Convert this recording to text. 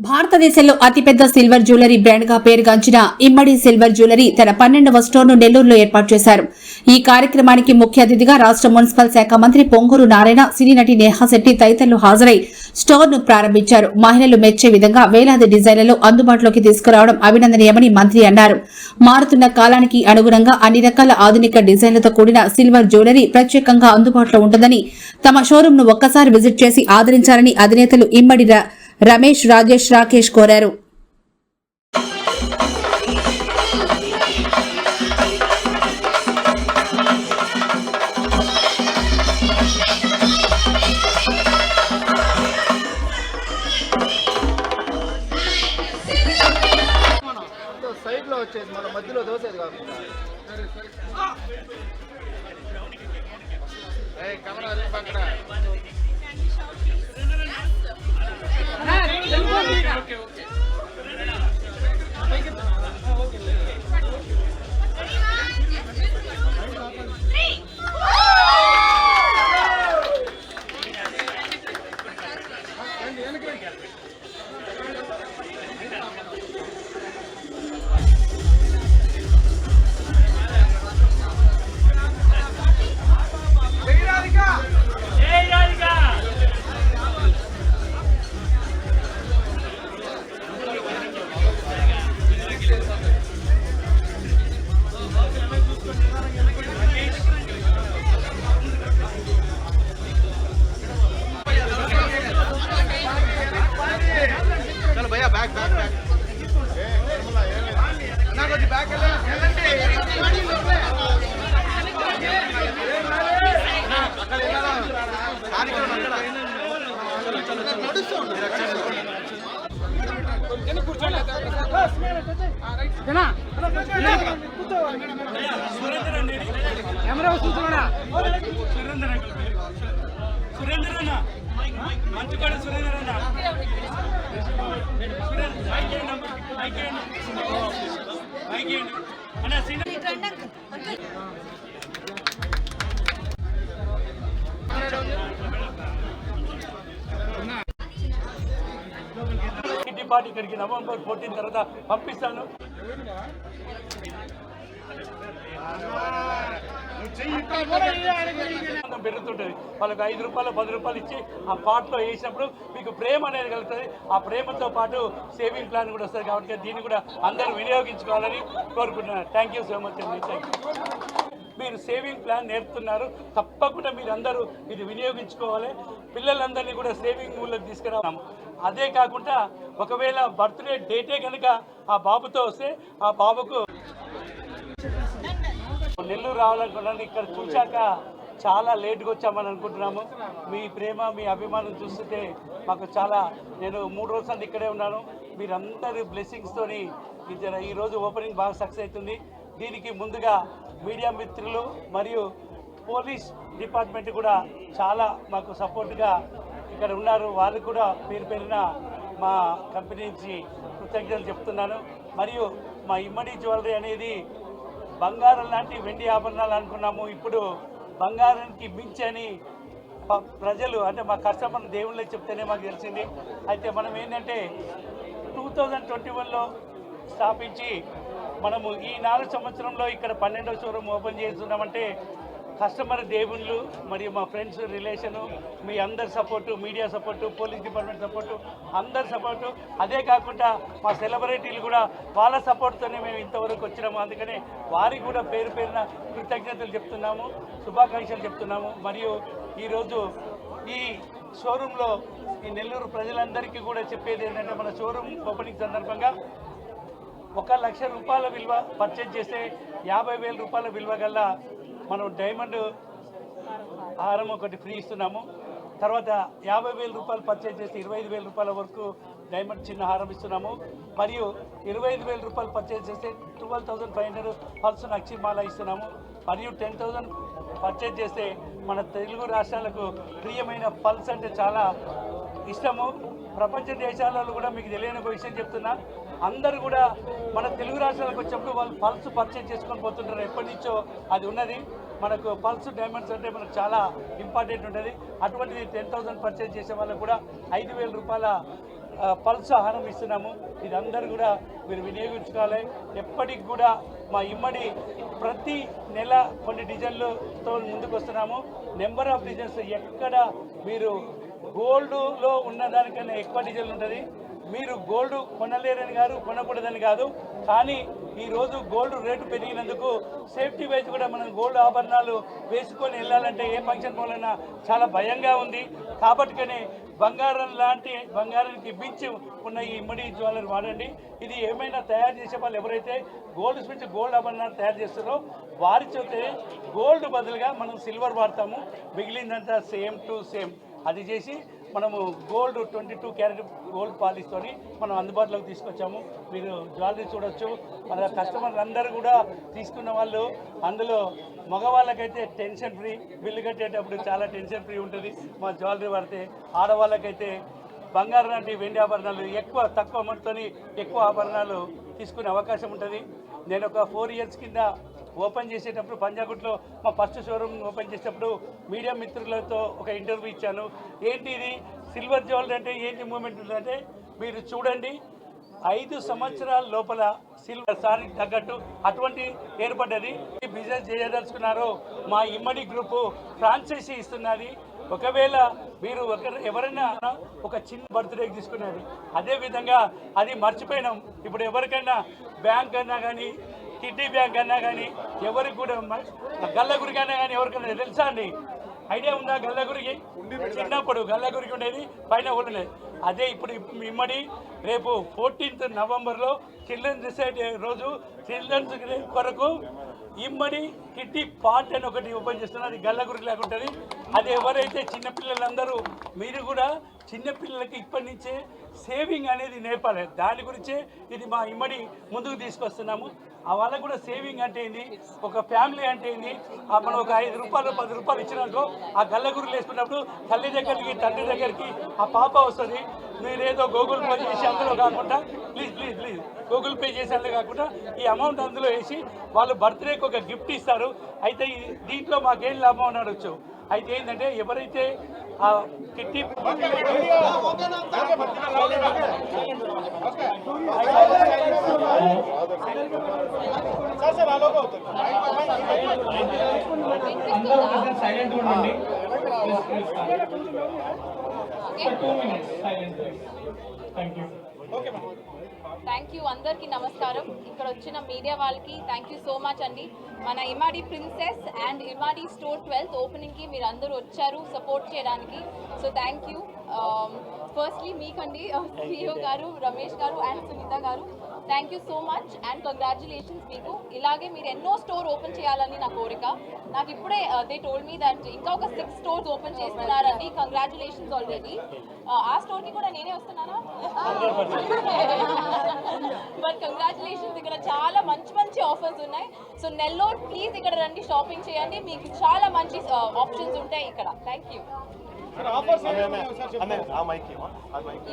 భారతదేశంలో అతిపెద్ద silver jewellery బ్రాండ్గా పేరుగాంచిన ఇమ్మడి సిల్వర్ జ్యువెలరీ తన పన్నెండవ స్టోర్ను నెల్లూరులో ఏర్పాటు చేశారు. ఈ కార్యక్రమానికి ముఖ్య అతిథిగా రాష్ట్ర మున్సిపల్ శాఖ మంత్రి పొంగూరు నారాయణ సినీ నటి నేహాశెట్టి తదితరులు హాజరై స్టోర్ను ప్రారంభించారు. మహిళలు మెచ్చే విధంగా వేలాది డిజైన్లలో అందుబాటులోకి తీసుకురావడం అభినందనీయమని మంత్రి అన్నారు. మారుతున్న కాలానికి అనుగుణంగా అన్ని రకాల ఆధునిక డిజైన్లతో కూడిన సిల్వర్ జ్యువెలరీ ప్రత్యేకంగా అందుబాటులో ఉంటుందని తమ షోరూంను ఒక్కసారి విజిట్ చేసి ఆదరించాలని అధినేతలు ఇమ్మడి రమేష్ రాజేష్ రాకేష్ కోరారు. సైడ్ వచ్చేది మన మధ్యలో దోసేది కాకుండా ఏయ్, కెమెరా రేపు అక్కడ. చలో సురేంద్ర అన్న కూడా సురేంద్ర అన్న సురేంద్ర మైక్ సురేందర్ అన్న మైక్ ఇవ్వండి. మైక్ ఇవ్వండి. అన్న సీనియర్ కిట్టి పార్టీ ఇక్కడికి నవంబర్ ఫోర్టీన్ తర్వాత పంపిస్తాను. పెరుగుతుంటుంది. వాళ్ళకి ఐదు రూపాయలు పది రూపాయలు ఇచ్చి ఆ పాటలో వేసినప్పుడు మీకు ప్రేమ అనేది కలుగుతుంది. ఆ ప్రేమతో పాటు సేవింగ్ ప్లాన్ కూడా వస్తుంది కాబట్టి దీన్ని కూడా అందరూ వినియోగించుకోవాలని కోరుకుంటున్నాను. థ్యాంక్ యూ సో మచ్ అండి థ్యాంక్ మీరు సేవింగ్ ప్లాన్ నేర్పుతున్నారు. తప్పకుండా మీరందరూ ఇది వినియోగించుకోవాలి. పిల్లలందరినీ కూడా సేవింగ్ ఊళ్ళకి తీసుకురావాలి. అదే కాకుండా ఒకవేళ బర్త్డే డేటే కనుక ఆ బాబుతో వస్తే ఆ బాబుకు నెల్లూరు రావాలనుకున్నాను. ఇక్కడ చూశాక చాలా లేట్గా వచ్చామని అనుకుంటున్నాము. మీ ప్రేమ మీ అభిమానం చూస్తుంటే మాకు చాలా నేను మూడు రోజులు ఇక్కడే ఉన్నాను. మీరందరి బ్లెస్సింగ్స్తోని ఈరోజు ఓపెనింగ్ బాగా సక్సెస్ అవుతుంది. దీనికి ముందుగా మీడియా మిత్రులు మరియు పోలీస్ డిపార్ట్మెంట్ కూడా చాలా మాకు సపోర్ట్గా ఇక్కడ ఉన్నారు. వాళ్ళు కూడా పేరు పేరిన మా కంపెనీ నుంచి కృతజ్ఞతలు చెప్తున్నాను. మరియు మా ఇమ్మడి జ్యువెలరీ అనేది బంగారం లాంటి వెండి ఆభరణాలు అనుకున్నాము. ఇప్పుడు బంగారానికి మించి అని ప్రజలు అంటే మా కస్టమర్ దేవుళ్ళే చెప్తేనే మాకు తెలిసింది. అయితే మనం ఏంటంటే టూ థౌజండ్ ట్వంటీ వన్లో స్థాపించి మనము ఈ నాలుగు సంవత్సరంలో ఇక్కడ పన్నెండవ షోరూమ్ ఓపెన్ చేస్తున్నామంటే కస్టమర్ దేవుళ్ళు మరియు మా ఫ్రెండ్స్ రిలేషను మీ అందరి support media support police department support అందరి సపోర్టు. అదే కాకుండా మా సెలబ్రిటీలు కూడా వాళ్ళ సపోర్ట్తోనే మేము ఇంతవరకు వచ్చినాము. అందుకనే వారికి కూడా పేరు పేరున కృతజ్ఞతలు చెప్తున్నాము శుభాకాంక్షలు చెప్తున్నాము. మరియు ఈరోజు ఈ షోరూంలో ఈ నెల్లూరు ప్రజలందరికీ కూడా చెప్పేది ఏంటంటే మన షోరూమ్ ఓపెనింగ్ సందర్భంగా ఒక లక్ష రూపాయల విలువ పర్చేజ్ చేస్తే యాభై వేల రూపాయల విలువ గల మనం డైమండ్ హారం ఒకటి ఫ్రీ ఇస్తున్నాము. తర్వాత యాభై వేల రూపాయలు పర్చేజ్ చేస్తే ఇరవై ఐదు వేల రూపాయల వరకు డైమండ్ చిన్న హారం ఇస్తున్నాము. మరియు ఇరవై ఐదు వేల రూపాయలు పర్చేజ్ చేస్తే twelve thousand five hundred plus నక్షిమాల ఇస్తున్నాము. మరియు టెన్ థౌజండ్ పర్చేజ్ చేస్తే మన తెలుగు రాష్ట్రాలకు ప్రియమైన పల్స్ అంటే చాలా ఇష్టము. ప్రపంచ దేశాలలో కూడా మీకు తెలియని ఒక విషయం చెప్తున్నా. అందరూ కూడా మన తెలుగు రాష్ట్రాలకు వచ్చినప్పుడు వాళ్ళు పల్స్ పర్చేజ్ చేసుకొని పోతుంటారు. ఎప్పటి నుంచో అది ఉన్నది. మనకు పల్స్ డైమండ్స్ అంటే మనకు చాలా ఇంపార్టెంట్ ఉంటుంది అటువంటిది టెన్ థౌసండ్ పర్చేజ్ చేసే వాళ్ళకు కూడా ఐదు వేల రూపాయల పల్స్ ఆహారం ఇస్తున్నాము. ఇదందరూ కూడా మీరు వినియోగించుకోవాలి. ఎప్పటికి కూడా మా ఇమ్మడి ప్రతి నెల కొన్ని డిజైన్లతో ముందుకు వస్తున్నాము నెంబర్ ఆఫ్ డిజైన్స్ ఎక్కడ మీరు గోల్డ్లో ఉన్న దానికన్నా ఎక్కువ డీజిల్ ఉంటుంది. మీరు గోల్డ్ కొనలేరని కాదు కొనకూడదని కాదు. కానీ ఈరోజు గోల్డ్ రేటు పెరిగినందుకు సేఫ్టీ వైజ్ కూడా మనం గోల్డ్ ఆభరణాలు వేసుకొని వెళ్ళాలంటే ఏ ఫంక్షన్ పోలైనా చాలా భయంగా ఉంది. కాబట్టికనే బంగారం లాంటి బంగారానికి మించి ఉన్న ఈ ఇమ్మడి జ్యువెలరీ వాడండి. ఇది ఏమైనా తయారు చేసే వాళ్ళు ఎవరైతే గోల్డ్ స్మిచ్ గోల్డ్ ఆభరణాలు తయారు చేస్తారో వారి చూస్తే గోల్డ్ బదులుగా మనం సిల్వర్ వాడతాము. మిగిలిందంతా సేమ్ టు సేమ్. అది చేసి మనము gold twenty two carat gold పాలిస్తోని మనం అందుబాటులోకి తీసుకొచ్చాము. మీరు జ్యువెలరీ చూడొచ్చు. మన కస్టమర్లు అందరూ కూడా తీసుకున్న వాళ్ళు అందులో మగవాళ్ళకైతే టెన్షన్ ఫ్రీ బిల్లు కట్టేటప్పుడు చాలా టెన్షన్ ఫ్రీ ఉంటుంది. మా జ్యువెలరీ పడితే ఆడవాళ్ళకైతే బంగారం లాంటి వెండి ఆభరణాలు ఎక్కువ తక్కువ అమౌంట్తోని ఎక్కువ ఆభరణాలు తీసుకునే అవకాశం ఉంటుంది. నేను ఒక ఫోర్ ఇయర్స్ కింద ఓపెన్ చేసేటప్పుడు పంజాగుట్లో మా ఫస్ట్ షోరూమ్ ఓపెన్ చేసేటప్పుడు మీడియా మిత్రులతో ఒక ఇంటర్వ్యూ ఇచ్చాను. ఏంటి ఇది? సిల్వర్ జ్యువెలరీ అంటే ఏంటి మూమెంట్ ఉందంటే మీరు చూడండి ఐదు సంవత్సరాల లోపల సిల్వర్ సారీ తగ్గట్టు అటువంటి ఏర్పడ్డది. ఈ బిజినెస్ చేయదలుచుకున్నారో. మా ఇమ్మడి గ్రూపు ఫ్రాంచైజీ ఇస్తున్నది. ఒకవేళ మీరు ఒక ఎవరైనా ఒక చిన్న బర్త్డే తీసుకునేది అదేవిధంగా అది మర్చిపోయినాం. ఇప్పుడు ఎవరికైనా బ్యాంక్ అన్నా కానీ కిడ్నీ బ్యాంక్ అన్నా కానీ ఎవరికి కూడా గల్లగురికి అన్నా కానీ ఎవరికైనా తెలుసా అండి? ఐడియా ఉందా గల్లగురికి? చిన్నప్పుడు గల్లగురికి ఉండేది పైన ఒకటి ఉండేది. అదే ఇప్పుడు ఇమ్మడి రేపు ఫోర్టీన్త్ నవంబర్లో చిల్డ్రన్స్ డిసైడ్ రోజు చిల్డ్రన్స్ కొరకు ఇమ్మడి కిట్టి పార్ట్ అని ఒకటి ఓపెన్ చేస్తున్నారు. అది గల్లగురికి లేకుంటుంది అది ఎవరైతే చిన్నపిల్లలందరూ మీరు కూడా చిన్నపిల్లలకి ఇప్పటి నుంచే సేవింగ్ అనేది నేర్పాలి. దాని గురించే ఇది మా ఇమ్మడి ముందుకు తీసుకొస్తున్నాము. ఆ వాళ్ళకు కూడా సేవింగ్ అంటే ఏంది? ఒక ఫ్యామిలీ అంటే ఏంది? మనం ఒక ఐదు రూపాయలు పది రూపాయలు ఇచ్చినాకో ఆ గల్లగురులు వేసుకున్నప్పుడు తల్లి దగ్గరికి తండ్రి దగ్గరికి ఆ పాప వస్తుంది. మీరేదో గూగుల్ పే చేసి అందులో కాకుండా please please please Google pay చేసి అందులో కాకుండా ఈ అమౌంట్ అందులో వేసి వాళ్ళు బర్త్డేకి ఒక గిఫ్ట్ ఇస్తారు. అయితే దీంట్లో మాకేం లాభం అని అడగచ్చు. అయితే ఏంటంటే ఎవరైతే ఆ కిట్టి అందరూ సైలెంట్ ఉండండి two minutes silent thank you thank you అందరికీ నమస్కారం. ఇక్కడ వచ్చిన మీడియా వాళ్ళకి థ్యాంక్ యూ సో మచ్ అండి. మన Imadi princess and Imadi store twelfth ఓపెనింగ్కి మీరు అందరూ వచ్చారు సపోర్ట్ చేయడానికి. సో థ్యాంక్ యూ ఫస్ట్లీ మీకండి సిఇఓ గారు రమేష్ గారు అండ్ సునీత గారు. Thank you so much and congratulations మీకు. ఇలాగే మీరు ఎన్నో స్టోర్ ఓపెన్ చేయాలని నా కోరిక. నాకు ఇప్పుడే దే టోల్ మీ దట్ ఇంకా ఒక సిక్స్ స్టోర్స్ ఓపెన్ చేస్తున్నారండి కంగ్రాచులేషన్స్ ఆల్రెడీ ఆ స్టోర్కి కూడా నేనే వస్తున్నానా? బట్ కంగ్రాచులేషన్స్ ఇక్కడ చాలా మంచి మంచి ఆఫర్స్ ఉన్నాయి. సో నెల్లూరు ప్లీజ్ ఇక్కడ రండి షాపింగ్ చేయండి. మీకు చాలా మంచి ఆప్షన్స్ ఉంటాయి ఇక్కడ. థ్యాంక్ యూ ఈ